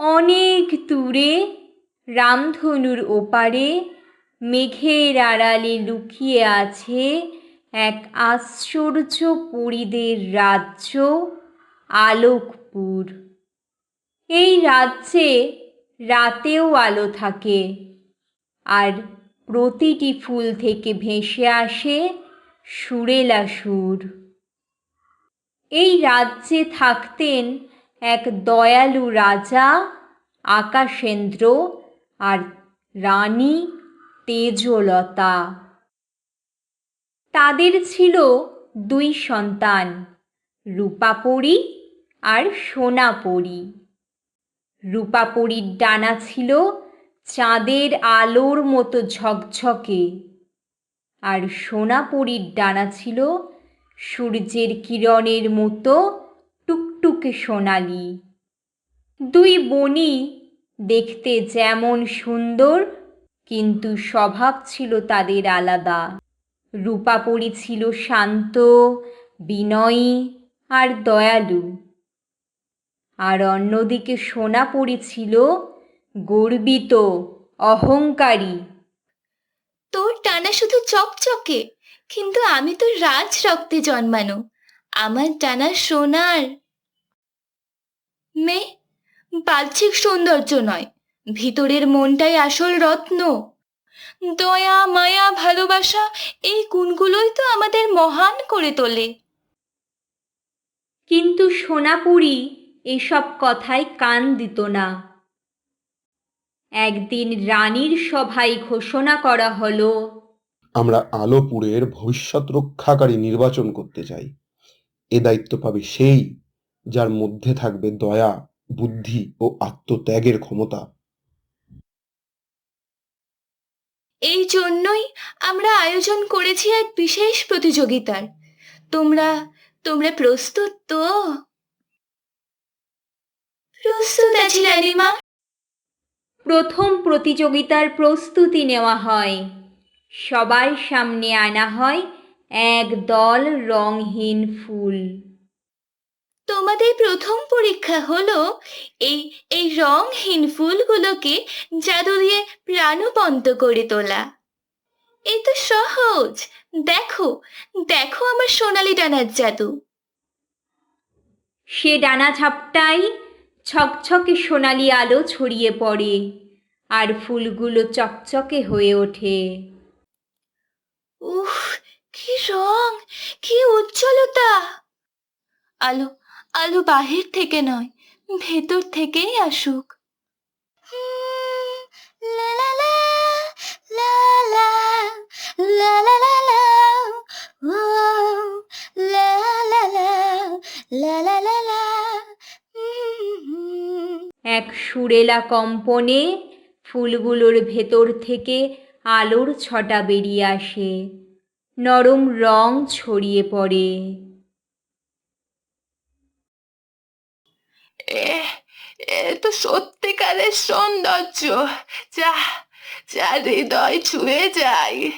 অনেক দূরে রামধনুর ওপারে মেঘের আড়ালে লুকিয়ে আছে এক আশ্চর্য পরিদের রাজ্য আলোকপুর। এই রাজ্যে রাতেও আলো থাকে আর প্রতিটি ফুল থেকে ভেসে আসে সুরেলা সুর। এই রাজ্যে থাকতেন এক দয়ালু রাজা, আকাশেন্দ্র আর রানী তেজলতা। তাদের ছিল দুই সন্তান, রূপাপরি আর সোনাপরি। রূপাপরির ডানা ছিল চাঁদের আলোর মতো ঝকঝকে আর সোনাপরির ডানা ছিল সূর্যের কিরণের মতো টুকটুকে সোনালি, দুই বনি দেখতে যেমন সুন্দর, কিন্তু স্বভাব ছিল তাদের আলাদা। রূপাপরি ছিল শান্ত, বিনয়ী আর দয়ালু। আর অন্যদিকে সোনাপরি ছিল গর্বিত, অহংকারী। তোর টানা শুধু চকচকে, কিন্তু আমি তো রাজ রক্তে জন্মানো। আমার টানা সোনার মেয়ে বাহ্যিক সৌন্দর্য নয় ভিতরের মনটাই আসল রত্ন। দয়া মায়া ভালোবাসা এই গুণগুলোই তো আমাদের মহান করে তোলে। কিন্তু সোনাপুরি এসব কথায় কান দিত না। একদিন রানীর সভায় ঘোষণা করা হলো আমরা আলোপুরের ভবিষ্যৎ রক্ষাকারী নির্বাচন করতে চাই। এ দায়িত্ব পাবে সেই যার মধ্যে থাকবে দয়া বুদ্ধি ও আত্মত্যাগের ক্ষমতা। এই জন্যই আমরা আয়োজন করেছি এক বিশেষ প্রতিযোগিতার। তোমরা তোমরা প্রস্তুত তো? প্রস্তুত আছি রানীমা। প্রথম প্রতিযোগিতার প্রস্তুতি নেওয়া হয়। সবার সামনে আনা হয় এক দল রংহীন ফুল। তোমাদের প্রথম পরীক্ষা হলো এই এই রংহীন ফুলগুলোকে জাদু দিয়ে প্রাণবন্ত করে তোলা। এ তো সহজ। দেখো দেখো আমার সোনালি ডানার জাদু। সে ডানা ঝাপটায় ছকছকে সোনালি আলো ছড়িয়ে পড়ে আর ফুলগুলো চকচকে হয়ে ওঠে। উফ কি রং কি উজ্জ্বলতা! আলো আলো বাহির থেকে নয় ভেতর থেকেই আসুক। লা লা লা, লা লা, লা লা লা লা, ও, লা লা লা, লা লা লা লা, উম। এক সুরেলা কম্পনে ফুলগুলোর ভেতর থেকে আলোর ছটা বেরিয়ে আসে। নরম রং ছড়িয়ে পড়ে। এ এ তো সত্যিকারের সৌন্দর্য যা যা হৃদয় ছুঁয়ে যায়।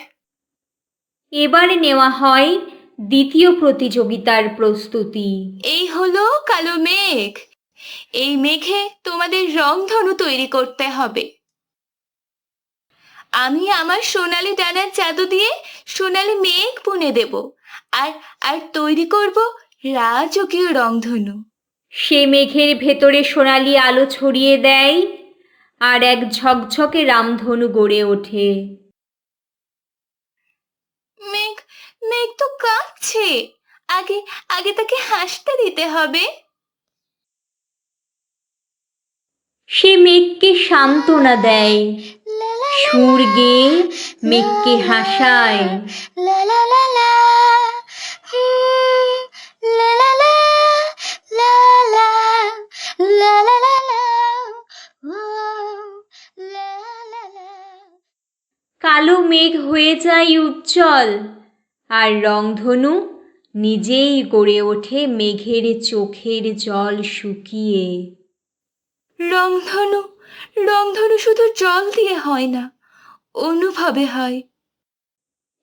এবার নেওয়া হয় দ্বিতীয় প্রতিযোগিতার প্রস্তুতি। এই হলো কালো মেঘ। এই মেঘে তোমাদের রংধনু তৈরি করতে হবে। আমি আমার সোনালি ডানার জাদু দিয়ে সোনালি মেঘ বুনে দেব আর আর তৈরি করব রাজকীয় রংধনু। সে মেঘের ভেতরে সোনালি আলো ছড়িয়ে দেয় আর এক ঝকঝকে রামধনু গড়ে ওঠে। মেঘ মেঘ তো কাঁপছে। আগে আগে তাকে হাসতে দিতে হবে। সে মেঘকে সান্ত্বনা দেয়। সুর গেয়ে মেঘকে হাসায়। La la la la. কালো মেঘ হয়ে যায় উজ্জ্বল আর রংধনু নিজেই গড়ে ওঠে মেঘের চোখের জল শুকিয়ে। রংধনু রংধনু শুধু জল দিয়ে হয় না অনুভবে হয়।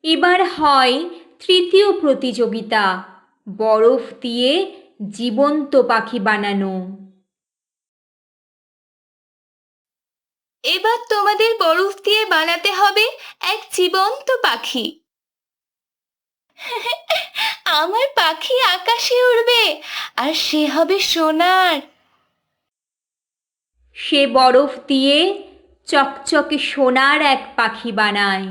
এবার হয় তৃতীয় প্রতিযোগিতা বরফ দিয়ে জীবন্ত পাখি বানানো। এবার তোমাদের বরফ দিয়ে বানাতে হবে এক জীবন্ত পাখি। আমার পাখি আকাশে উড়বে আর সে হবে সোনার। সে বরফ দিয়ে চকচকে সোনার এক পাখি বানায়।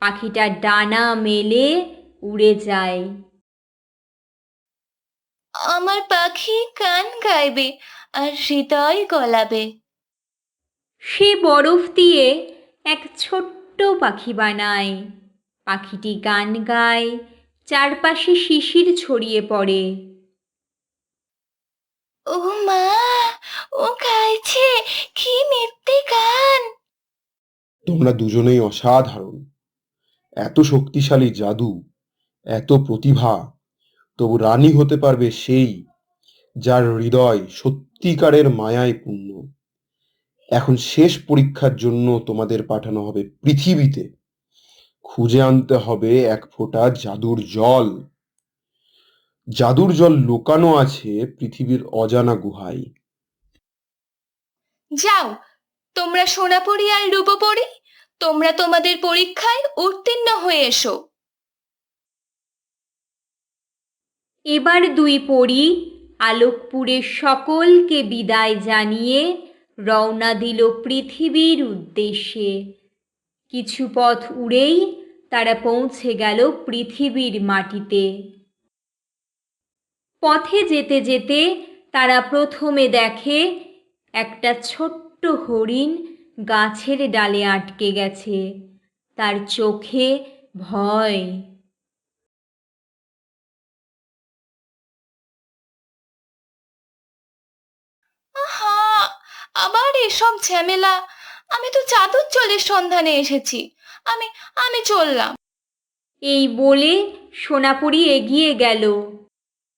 পাখিটা ডানা মেলে উড়ে যায়। আমার পাখি কান গাইবে আর হৃদয় গলাবে। সে বরফ দিয়ে এক ছোট্ট পাখি বানায়। পাখিটি গান গায় চারপাশে শিশির ছড়িয়ে পড়ে। ও মা ও গাইছে কি মিথ্যে গান? তোমরা দুজনেই অসাধারণ। এত শক্তিশালী জাদু এত প্রতিভা তবু রানী হতে পারবে সেই যার হৃদয় সত্যিকারের মায়ায় পূর্ণ। এখন শেষ পরীক্ষার জন্য তোমাদের পাঠানো হবে পৃথিবীতে। খুঁজে আনতে হবে এক ফোঁটা জাদুর জল। জাদুর জল লুকানো আছে পৃথিবীর অজানা গুহায়। যাও, তোমরা সোনাপরি আর রূপপরি, তোমরা তোমাদের পরীক্ষায় উত্তীর্ণ হয়ে এসো। এবার দুই পরী আলোকপুরের সকলকে বিদায় জানিয়ে রওনা দিল পৃথিবীর উদ্দেশ্যে। কিছু পথ উড়েই তারা পৌঁছে গেল পৃথিবীর মাটিতে। পথে যেতে যেতে তারা প্রথমে দেখে একটা ছোট্ট হরিণ গাছের ডালে আটকে গেছে। তার চোখে ভয়। আবার এসব ঝামেলা? আমি তো চাদর চলের সন্ধানে এসেছি। আমি আমি চললাম। এই বলে সোনাপুরি এগিয়ে গেল।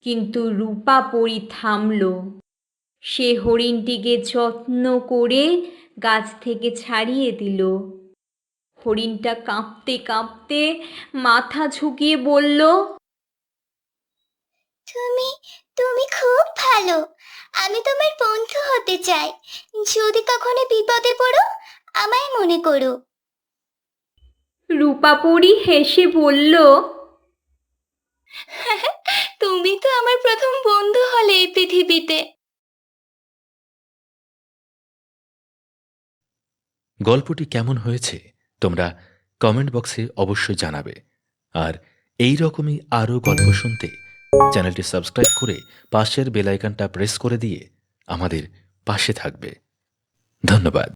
কিন্তু রূপা পরি থামল। সে হরিণটিকে যত্ন করে গাছ থেকে ছাড়িয়ে দিল। হরিণটা কাঁপতে কাঁপতে মাথা ঝুঁকিয়ে বলল তুমি তুমি খুব ভালো। আমি তোমার বন্ধু হতে চাই। যদি কখনো বিপদে পড়ো আমায় মনে করো। রূপাপরি হেসে বলল তুমি তো আমার প্রথম বন্ধু হলে এই পৃথিবীতে। গল্পটি কেমন হয়েছে তোমরা কমেন্ট বক্সে অবশ্যই জানাবে। আর এই রকমই আরও গল্প শুনতে চ্যানেলটি সাবস্ক্রাইব করে পাশের বেলাইকানটা প্রেস করে দিয়ে আমাদের পাশে থাকবে। ধন্যবাদ।